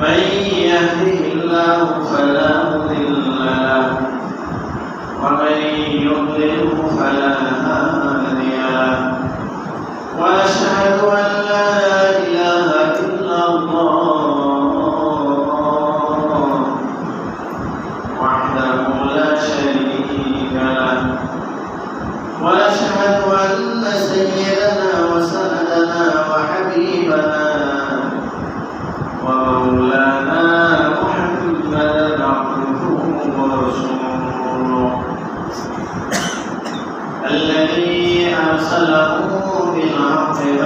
من يهده الله فلا فلا هادي له. وأشهد أن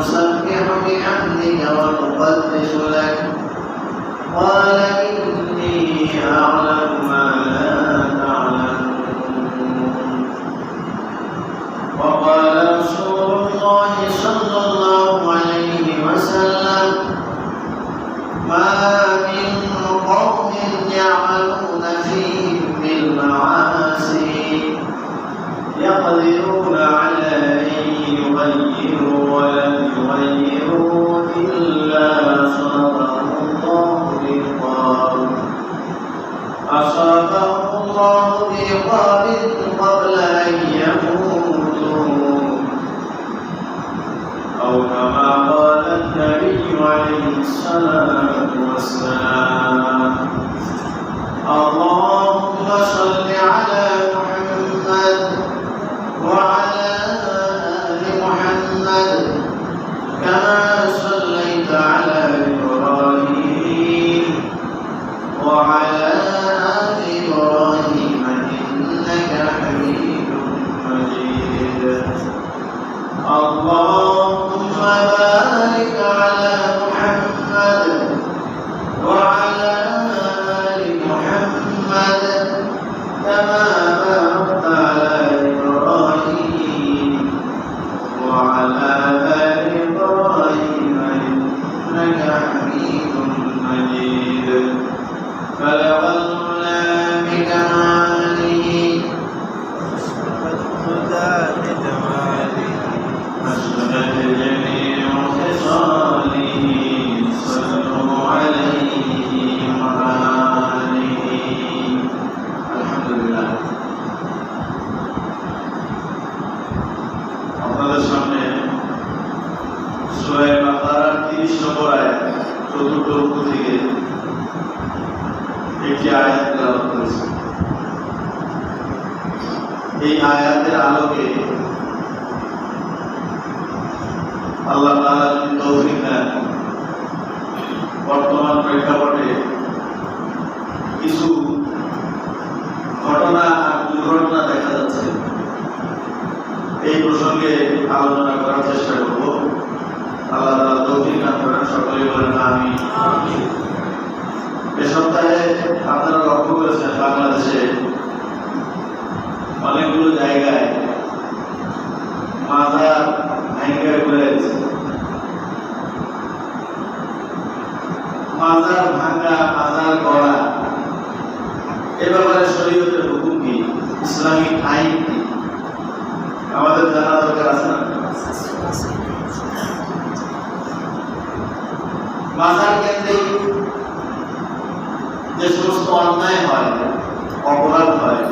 نسبح بحمدك ونقدس لك. قال أصابهم الله بعقاب قبل أن يموتوا. أو كما قال النبي عليه الصلاة والسلام. اللهم صل على Allah. এই আয়াতের আলোকে আল্লাহ তাআলা তৌফিক দেন বর্তমান প্রেক্ষাপটে কিছু ঘটনা আর দুর্ঘটনা দেখা যাচ্ছে। এই প্রসঙ্গে আলোচনা করার চেষ্টা করব। আল্লাহ তাআলা তৌফিক দান করেন সকলে বলেন আমি এ সপ্তাহে আপনারা লক্ষ্য করেছেন বাংলাদেশে অনেকগুলো জায়গায় ভেঙে পড়ে গেছে মাজার ভাঙ্গা মাজার গড়া, এ ব্যাপারে শরীয়তের হুকুম কি? ইসলামিক আইন কি? আমাদের জানা দরকার আছে না? মাজার কেন্দ্রিক যে সমস্ত অন্যায় হয় অপরাধ হয়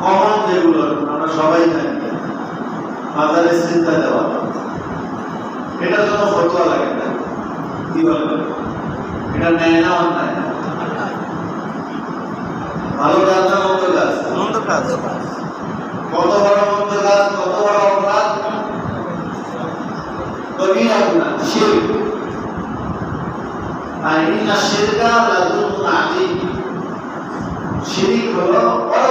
কমন যেগুলো আমরা সবাই জানি মাজারে চিন্তা দেওয়া। এটার জন্য ফটোয়া লাগে না? কি বলবেন এটা নেয় না অন্যায় ভালো কাজ না মন্দ কাজ? মন্দ কাজ। কত বড় মন্দ কাজ কত বড় অপরাধ? কবিরা গুনাহ শিরক আর ইন্না শিরকা লাযুলমুন আযীম শিরিক হলো বড়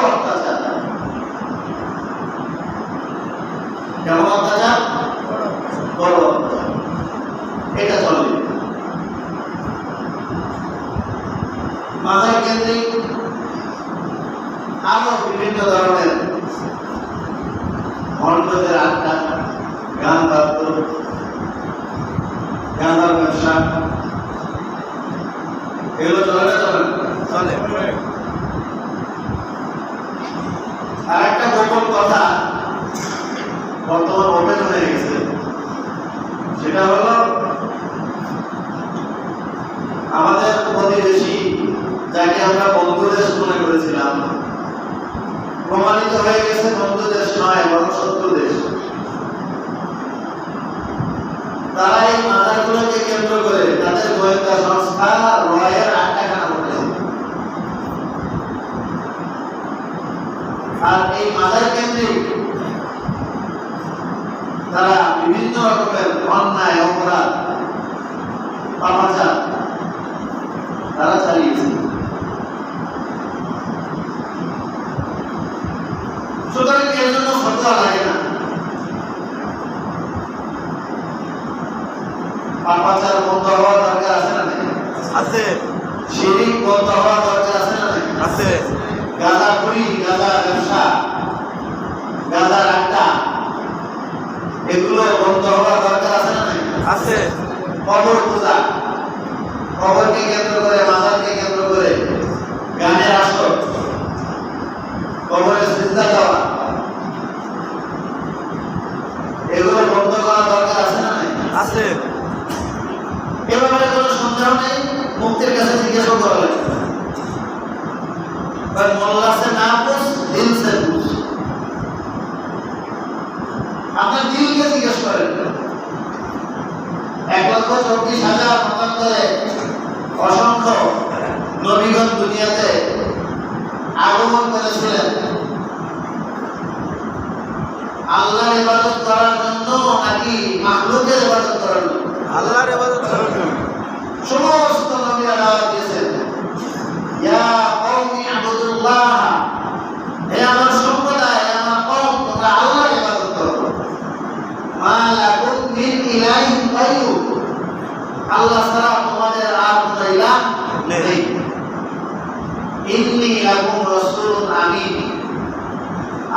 কেমন বড় এটা চলে। মাথায় কেন্দ্রিক আরও বিভিন্ন ধরনের ভণ্ডদের আড্ডা গান বাদ্য গাঁদার ব্যবসা। এগুলো চলে চলে? চলে। আর একটা গোপন কথা বর্তমান ওপেন হয়ে গেছে সেটা হলো আমাদের প্রতিবেশী যাকে আমরা বন্ধু দেশ মনে করেছিলাম। প্রমাণিত হয়ে গেছে বন্ধু দেশ নয়, বরং শত্রু দেশ তারা এই মাজারগুলোকে কেন্দ্র করে তাদের গোয়েন্দা সংস্থা রয়ের আটটাখানা করেছে আর এই মাজার কেন্দ্রিক তারা বিভিন্ন রকমের অন্যায় অপরাধ পাপাচার তারা চালিয়েছে সুতরাং এর জন্য ফতোয়া লাগে না পাপাচার বন্ধ হওয়ার দরকার আছে না নাকি আছে শিরিক বন্ধ হওয়ার দরকার আছে না নাকি আছে গাঁদা খুরি গাঁদা ব্যবসা গাঁদার আড্ডা এগুলো বন্ধ হওয়ার দরকার আছে না নাকি আছে কবর পূজা কবরকে কেন্দ্র করে মাজারকে কেন্দ্র করে গানের আসর কবরের চিন্তা দেওয়া এগুলো বন্ধ করার দরকার আছে না নাই আছে এ ব্যাপারে কোনো সন্দেহ নেই মুক্তির কাছে জিজ্ঞাসা করা লাগে पर मोल्ला से ना पूछ दिल से पूछ আপনার দিলকে জিজ্ঞেস করেন এক লক্ষ চব্বিশ হাজার মতান্তরে অসংখ্য নবীগণ দুনিয়াতে আগমন করেছিলেন। আল্লাহর ইবাদত করার জন্য নাকি মাহলুকের ইবাদত করার জন্য? আল্লাহর ইবাদত করার জন্য। সমস্ত নবীরা দাওয়াত দিয়েছেন। ইয়া কওমি আবুদুল্লাহ হে আমার সম্প্রদায় হে আমার কওম তোমরা আল্লাহর ইবাদত করো মা লাকুম মিন ইলাহিন গায়রু আল্লাহ ছাড়া তোমাদের আর ইলাহ নেই। ইন্নী রাসূলুন আমিন।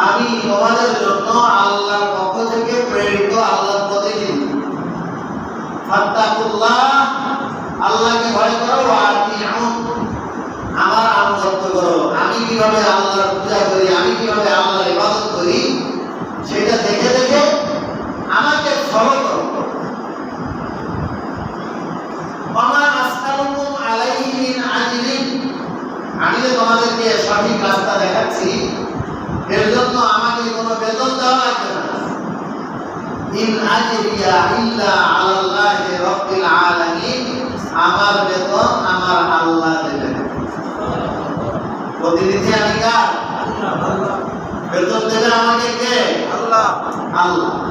আমি তোমাদের জন্য আল্লাহর পক্ষ থেকে প্রেরিত আল্লাহর ফাত্তাকুল্লাহ, আল্লাহকে ভয় করো আর আমার আনুগত্য করো। আমি কীভাবে আল্লাহর পূজা করি, আমি কীভাবে আল্লাহর ইবাদত মামা আসকালুকুম আলাইহি মিন আজরিন। আমি যে তোমাদেরকে সঠিক রাস্তা দেখাচ্ছি এর জন্য আমাকে কোনো বেতন দেওয়া লাগবে না। ইন আজরিয়া ইল্লা আলাল্লাহি রাব্বিল আলামিন আমার বেতন আমার আল্লাহ দেবেন। প্রতিনিধি আমি কার? বেতন দেবে আমাকে কে? আল্লাহ। আল্লাহ।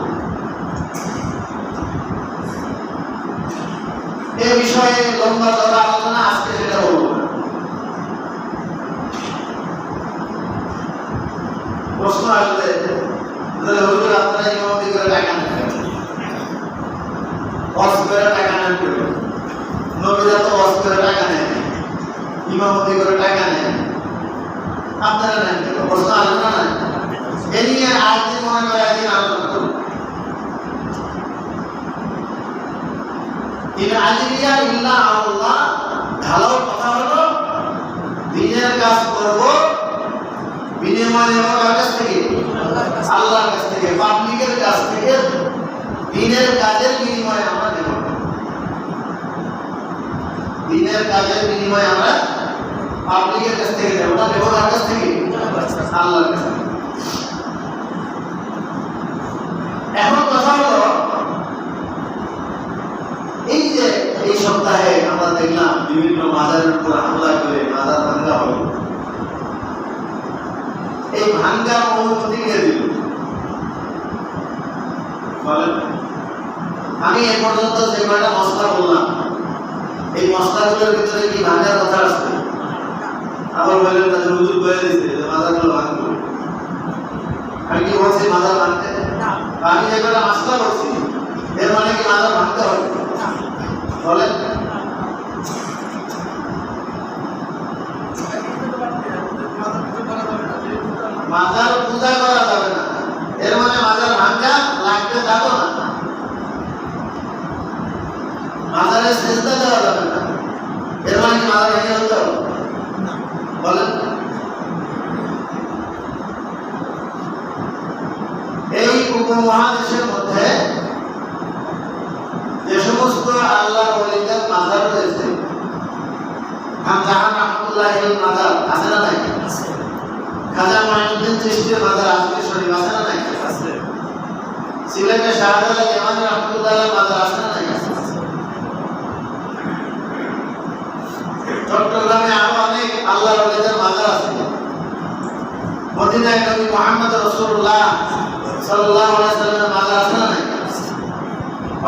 এ বিষয়ে লম্বা চড়া আলোচনা আজকে সেটা বলব প্রশ্ন আসলে যে হুজুর আপনারা ইমামতি করে টাকা নেন অস করে টাকা নেন? নবীরা তো অস করে টাকা নেন ইমামতি করে টাকা নেন আপনারা নেন? প্রশ্ন আসবে না? এ নিয়ে আজকে মনে করে একদিন আলোচনা করব ইন আজরিয়া ইল্লা আল্লাহ ঢালাও কথা হলো দিনের কাজ করব বিনিময় নেব কাছ থেকে? আল্লাহর কাছ থেকে। পাবলিকের কাছ থেকে দিনের কাজের বিনিময়ে আমরা নেব। নিজের কাজের বিনিময়ে আমরা পাবলিকের কাছ থেকে দেবো না দেবো কার কাছ থেকে। আল্লাহর কাছ থেকে। এখন কথা হলো এই যে এই সপ্তাহে আমরা দেখলাম বিভিন্ন মাজারের উপর হামলা করে মাজার ভাঙ্গা হলো। এই ভাঙ্গার অনুমতি কে দিল? আমি এ পর্যন্ত যে কয়টা মশলা বললাম এই মশলাগুলোর ভিতরে কি ভাঙ্গার কথা আসছে? আবার বললেন তাদের হুজুর বলে দিচ্ছে যে মাজারগুলো ভাঙবে। আমি কি বলছি মাজার ভাঙতে? আমি যে কয়টা মশলা বলছি এর মানে কি মাজার ভাঙতে হবে? বলেন। মাজার পূজা করা যাবে না। এর মানে মাজার ভাঙ্গা লাগতে যাব না। মাজারে সেজদা দেওয়া যাবে না এর মানে কি মাজার ভেঙে হতো বলেন এই উপমহাদেশের মধ্যে যে সমস্ত আল্লাহ ওলিদের মাজার রয়েছে হামজাহান রহমতুল্লাহ মাজার আছে না নাই? খাজা মাইনুদ্দিন চিশতির মাজার আজমির শরীফ আছে না নাই? সিলেটে শাহজালাল ইমাম রহমতুল্লাহ মাজার আছে না নাই? চট্টগ্রামে আরও অনেক আল্লাহ মাজার আছে। মদিনায় নবী মুহাম্মদ রাসূলুল্লাহ সাল্লাল্লাহু সাল্লামের মাজার আছে না নাই?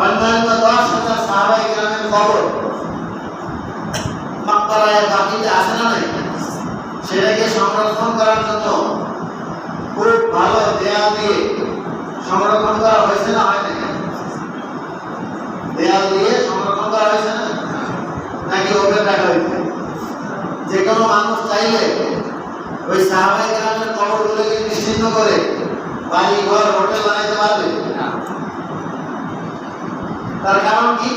অন্যান্য দশ হাজার সাহাবাই গ্রামের কবর মাক্কারায় বাকিতে আছে না নাই? সেটাকে সংরক্ষণ করার জন্য খুব ভালো দেয়াল দিয়ে সংরক্ষণ করা হয়েছে না হয় নাকি দেয়াল দিয়ে সংরক্ষণ করা হয়েছে না? নাকি ওপেন রাখা হয়েছে? যে কোনো মানুষ চাইলে ওই সাহাবাই গ্রামের কবরগুলোকে নিশ্চিন্ন করে বাড়ি ঘর হোটেল বানাইতে পারবে। তার কারণ কি?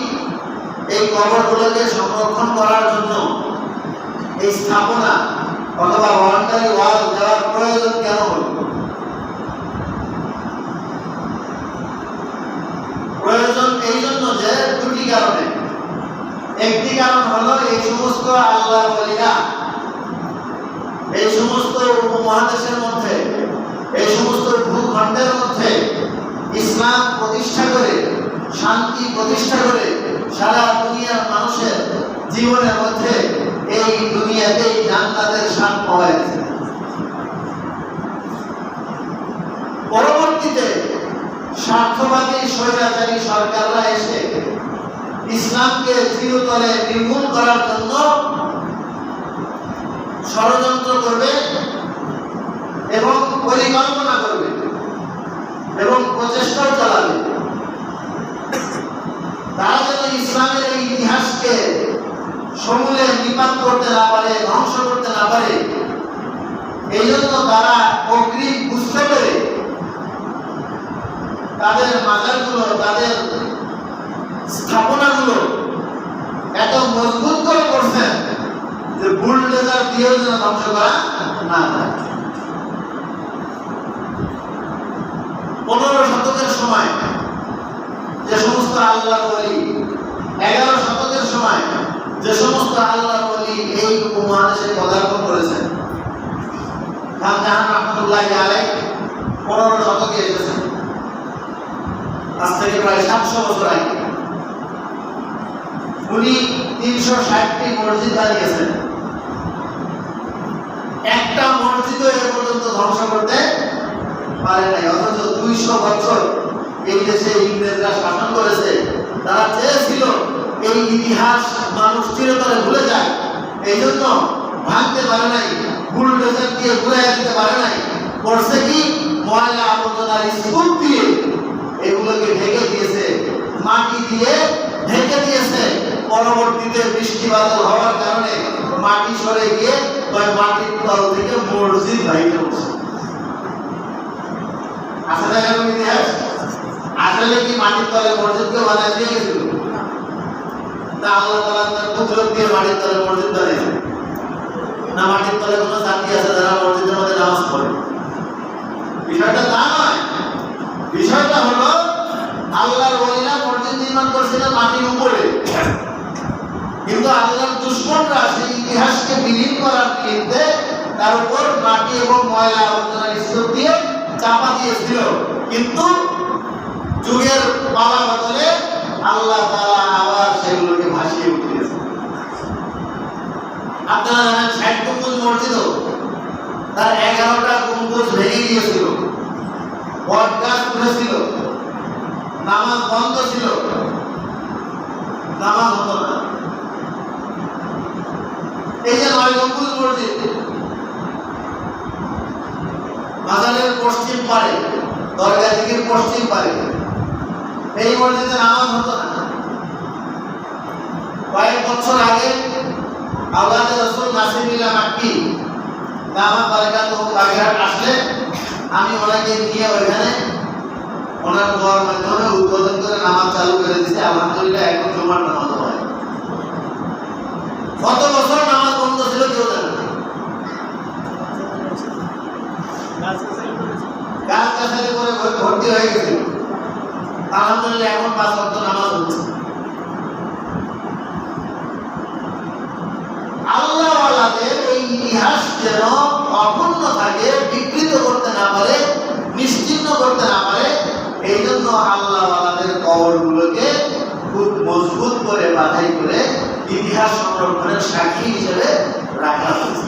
এই কবরগুলোকে সংরক্ষণ করার জন্য এই স্থাপনা অথবা বাউন্ডারি ওয়াল দেওয়ার প্রয়োজন কেন হল? প্রয়োজন এই জন্য যে দুটি কারণে। একটি কারণ হলো এই সমস্ত আল্লাহ বলিরা এই সমস্ত উপমহাদেশের মধ্যে, এই সমস্ত ভূখণ্ডের মধ্যে ইসলাম প্রতিষ্ঠা করে, শান্তি প্রতিষ্ঠা করে সারা দুনিয়ার মানুষের জীবনের মধ্যে এই দুনিয়াতে জান্নাতের স্বাদ পাওয়া পরবর্তীতে স্বার্থবাদী স্বৈরাচারী সরকাররা এসে ইসলামকে চিরতরে নির্মূল করার জন্য ষড়যন্ত্র করবে এবং পরিকল্পনা করবে এবং প্রচেষ্টাও চালাবে। তারা ইসলামের এই ইতিহাসকে সমূলে নিপাত করতে না পারে, ধ্বংস করতে না পারে এই জন্য তারা অগ্রিম বুঝতে পেরে তাদের মাজারগুলো, তাদের স্থাপনাগুলো এত মজবুত করে করছেন যে বুলডোজার দিয়েও যেন ধ্বংস করা না পনেরো শতকের সময় যে সমস্ত আল্লাহ বলি এগারো শতকের সময় যে সমস্ত আল্লাহ বলি এই উপমহাদেশে পদার্পণ করেছেন। খানজাহান পনেরো শতকে এসেছেন। আজ থেকে প্রায় সাতশো বছর আগে। উনি তিনশো ষাটটি মসজিদ বানিয়েছেন। একটা মসজিদও এ পর্যন্ত ধ্বংস করতে পারে নাই, অথচ দুইশো বছর এই দেশে ইংরেজরা শাসন করেছে, তারা চেয়েছিল এই ইতিহাস মানুষ চিরতরে ভুলে যায়। এই জন্য ভাঙতে পারে নাই, বুলডোজার দিয়ে ঘুরে দিতে পারে নাই। করছে কি? ময়লা আবর্জনার স্তূপ দিয়ে। এগুলোকে ঢেকে দিয়েছে, মাটি দিয়ে ঢেকে দিয়েছে। পরবর্তীতে বৃষ্টি বাদল হওয়ার কারণে মাটি সরে গিয়ে ওই মাটির তল থেকে মসজিদ বাইরে উঠছে আসলে ইতিহাস? আসলে কি মাটির তলে মসজিদকে বানায় দিয়ে গেছিল? না, আল্লাহ তালা তার কুদরত দিয়ে মাটির তলে মসজিদ বানিয়েছে না, মাটির তলে কোনো জাতি আছে যারা মসজিদের মধ্যে নামাজ পড়ে? বিষয়টা তা নয়। বিষয়টা হলো, আল্লাহর ওলিরা মসজিদ নির্মাণ করছিলেন মাটির উপরে। কিন্তু আল্লাহর দুশ্মনরা সেই ইতিহাসকে বিলীন করার নিমিত্তে তার উপর মাটি এবং ময়লা আবর্জনার স্তূপ দিয়ে চাপা দিয়েছিল। কিন্তু যুগের পালা বদলে আল্লাহ তাআলা আবার সেগুলোকে ভাসিয়ে উঠিয়েছে আপনারা জানেন ষাট গম্বুজ মসজিদও তার এগারোটা গম্বুজ ভেঙে গিয়েছিল বট গাছ উঠেছিল। নামাজ বন্ধ ছিল। নামাজ হতো না। এই যে নয় গম্বুজ মসজিদ, বাজারের পশ্চিম পারে দরগা দিকের পশ্চিম পারে এই মসজিদে নামাজ হতো না। কয়েক বছর আগে আল্লাহ রসুল নাসিরুল্লাহ মাক্কি ও বাগেরহাট আসলে, আমি ওনাকে নিয়ে ওইখানে ওনার দোয়ার মাধ্যমে উদ্বোধন করে নামাজ চালু করে দিচ্ছে আলহামদুলিল্লাহ এখন জমার নামাজ হয়। কত বছর নামাজ বন্ধ ছিল কেউ জানে না। করে ভর্তি হয়ে গেছিল আলহামদুলিল্লাহ, এখন পাঁচ ওয়াক্ত নামাজ হচ্ছে অপূর্ণ বিকৃত করতে না পারে করতে না পারে এই জন্য খুব মজবুত করে বাধাই করে ইতিহাস সাক্ষী হিসেবে রাখা হয়েছে।